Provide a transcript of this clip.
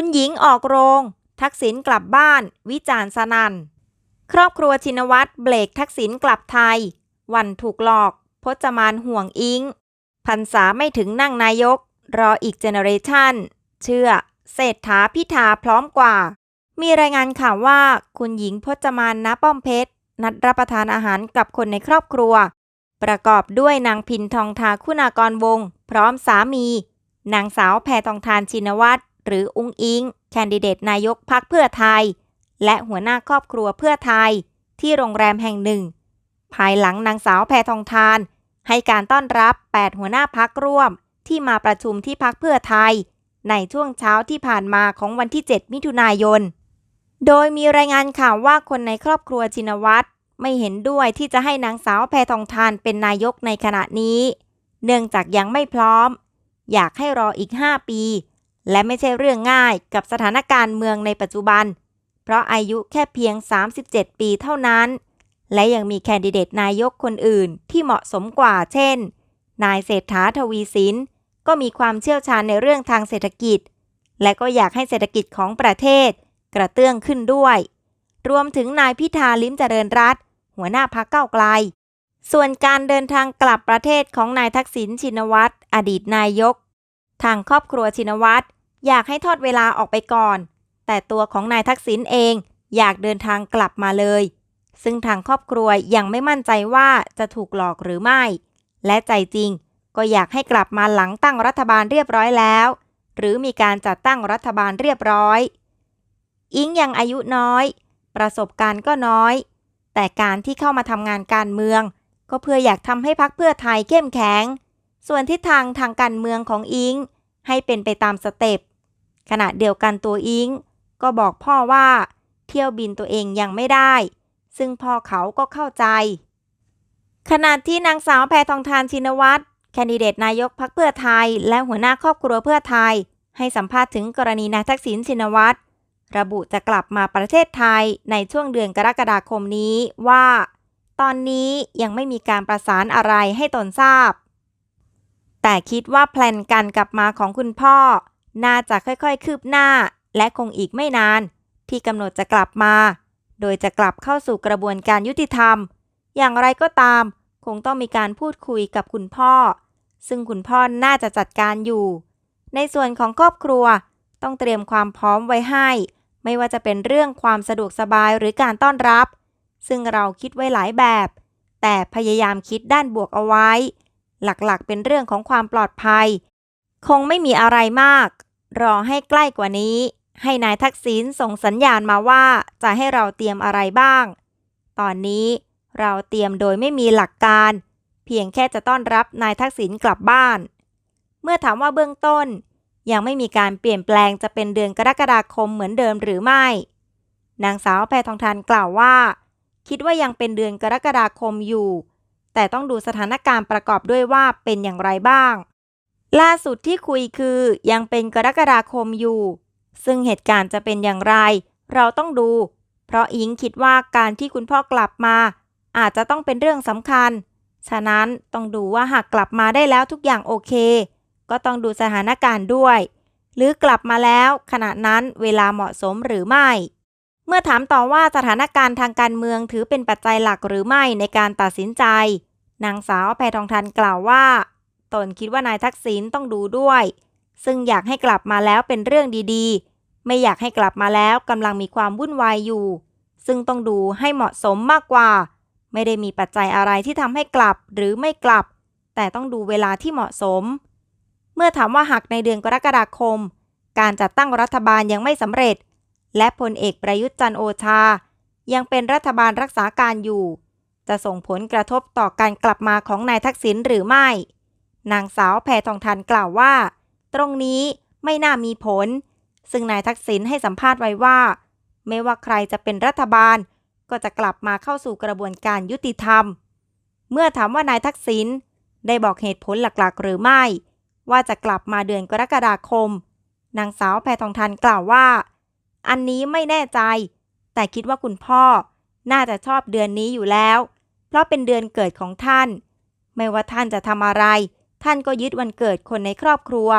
คุณหญิงออกโรง ทักษิณกลับบ้าน วิจารณ์สนันครอบครัวชินวัตรเบรกทักษิณกลับไทย วันถูกหลอก พจมานห่วงอิงพรรษาไม่ถึงนั่งนายก รออีกเจเนอเรชันเชื่อ เศรษฐาพิธาพร้อมกว่า มีรายงานข่าวว่าคุณหญิงพจมานณป้อมเพชร นัดรับประทานอาหารกับคนในครอบครัว ประกอบด้วยนางพินทองทาคุณากรวง พร้อมสามี นางสาวแพทองทานชินวัตร หรืออุ้งอิง แคนดิเดตนายกพักเพื่อไทย และหัวหน้าครอบครัวเพื่อไทย ที่โรงแรมแห่งหนึ่ง ภายหลังนางสาวแพทองทาน ให้การต้อนรับ 8 หัวหน้าพักร่วม ที่มาประชุมที่พักเพื่อไทย ในช่วงเช้าที่ผ่านมาของวันที่ 7 มิถุนายน โดยมีรายงานข่าวว่าคนในครอบครัวชินวัตรไม่เห็นด้วยที่จะให้นางสาวแพทองทานเป็นนายกในขณะนี้ เนื่องจากยังไม่พร้อม อยากให้รออีก 5 ปี และไม่ใช่เรื่องง่ายกับสถานการณ์เมืองในปัจจุบัน เพราะอายุแค่เพียง 37 ปีเท่านั้น และยังมีแคนดิเดตนายกคนอื่นที่เหมาะสมกว่า เช่น นายเศรษฐาทวีสิน ก็มีความเชี่ยวชาญในเรื่องทางเศรษฐกิจ และก็อยากให้เศรษฐกิจของประเทศกระเตื้องขึ้นด้วย รวมถึงนายพิธาลิ้มเจริญรัตหัวหน้าพักเก้าไกล ส่วนการเดินทางกลับประเทศของนายทักษิณชินวัตรอดีตนายก ทางครอบครัวชินวัตร อยากให้ทอดเวลาออกไปก่อน แต่ตัวของนายทักษิณเองอยากเดินทางกลับมาเลย ซึ่งทางครอบครัวยังไม่มั่นใจว่าจะถูกหลอกหรือไม่ และใจจริงก็อยากให้กลับมาหลังตั้งรัฐบาลเรียบร้อยแล้ว หรือมีการจัดตั้งรัฐบาลเรียบร้อย อิงยังอายุน้อย ประสบการณ์ก็น้อย แต่การที่เข้ามาทำงานการเมือง ก็เพื่ออยากทำให้พักเพื่อไทยเข้มแข็ง ส่วนทิศทางทางการเมืองของอิง ให้เป็นไปตามสเต็ป ขณะเดียวกันตัวอิงก็บอกพ่อว่า เที่ยวบินตัวเองยังไม่ได้ ซึ่งพ่อเขาก็เข้าใจ ขณะที่นางสาวแพทองทานชินวัตรแคนดิเดตนายกพักเพื่อไทย และหัวหน้าครอบครัวเพื่อไทย ให้สัมภาษณ์ถึงกรณีนายทักษิณชินวัตรระบุจะกลับมาประเทศไทยในช่วงเดือนกรกฎาคมนี้ว่า ตอนนี้ยังไม่มีการประสานอะไรให้ตนทราบ แต่คิดว่าแพลนการกลับมาของคุณพ่อ น่าจะค่อยๆ คืบหน้า และคงอีกไม่นาน ที่กำหนดจะกลับมา โดยจะกลับเข้าสู่กระบวนการยุติธรรม อย่างไรก็ตาม คงต้องมีการพูดคุยกับคุณพ่อ ซึ่งคุณพ่อน่าจะจัดการอยู่ ในส่วนของครอบครัวต้องเตรียมความพร้อมไว้ให้ ไม่ว่าจะเป็นเรื่องความสะดวกสบายหรือการต้อนรับ ซึ่งเราคิดไว้หลายแบบ แต่พยายามคิดด้านบวกเอาไว้ หลักๆ เป็นเรื่องของความปลอดภัย คงไม่มีอะไรมาก รอให้ใกล้กว่านี้ ให้นายทักษิณส่งสัญญาณมาว่าจะให้เราเตรียมอะไรบ้าง ตอนนี้เราเตรียมโดยไม่มีหลักการ เพียงแค่จะต้อนรับนายทักษิณกลับบ้าน เมื่อถามว่าเบื้องต้น ยังไม่มีการเปลี่ยนแปลงจะเป็นเดือนกรกฎาคมเหมือนเดิมหรือไม่ นางสาวแพทองทานกล่าวว่า คิดว่ายังเป็นเดือนกรกฎาคมอยู่ แต่ต้องดูสถานการณ์ประกอบด้วยว่าเป็นอย่างไรบ้าง ล่าสุดที่คุยคือยังเป็นกรกฎาคมอยู่ ซึ่งเหตุการณ์จะเป็นอย่างไร เราต้องดู เพราะอิงคิดว่าการที่คุณพ่อกลับมา อาจจะต้องเป็นเรื่องสำคัญ ฉะนั้นต้องดูว่าหากกลับมาได้แล้วทุกอย่างโอเค ก็ต้องดูสถานการณ์ด้วย หรือกลับมาแล้วขณะนั้นเวลาเหมาะสมหรือไม่ เมื่อถามต่อว่าสถานการณ์ทางการเมืองถือเป็นปัจจัยหลักหรือไม่ในการตัดสินใจนางสาวแพทองทานกล่าวว่า ตนคิดว่านายทักษิณต้องดูด้วย ซึ่งอยากให้กลับมาแล้วเป็นเรื่องดีๆ ไม่อยากให้กลับมาแล้วกำลังมีความวุ่นวายอยู่ ซึ่งต้องดูให้เหมาะสมมากกว่า ไม่ได้มีปัจจัยอะไรที่ทำให้กลับหรือไม่กลับ แต่ต้องดูเวลาที่เหมาะสม เมื่อถามว่าหากในเดือนกรกฎาคม การจัดตั้งรัฐบาลยังไม่สำเร็จ และพลเอกประยุทธ์จันโอชา ยังเป็นรัฐบาลรักษาการอยู่ จะส่งผลกระทบต่อการกลับมาของนายทักษิณหรือไม่ นางสาวแพทองทานกล่าวว่า ตรงนี้ไม่น่ามีผล ซึ่งนายทักษิณให้สัมภาษณ์ไว้ว่า ไม่ว่าใครจะเป็นรัฐบาล ก็จะกลับมาเข้าสู่กระบวนการยุติธรรม เมื่อถามว่านายทักษิณได้บอกเหตุผลหลักๆ หรือไม่ ว่าจะกลับมาเดือนกรกฎาคม นางสาวแพทองทานกล่าวว่า อันนี้ไม่แน่ใจ แต่คิดว่าคุณพ่อ น่าจะชอบเดือนนี้อยู่แล้ว เพราะเป็นเดือนเกิดของท่าน ไม่ว่าท่านจะทำอะไร ท่านก็ยึดวันเกิดคนในครอบครัว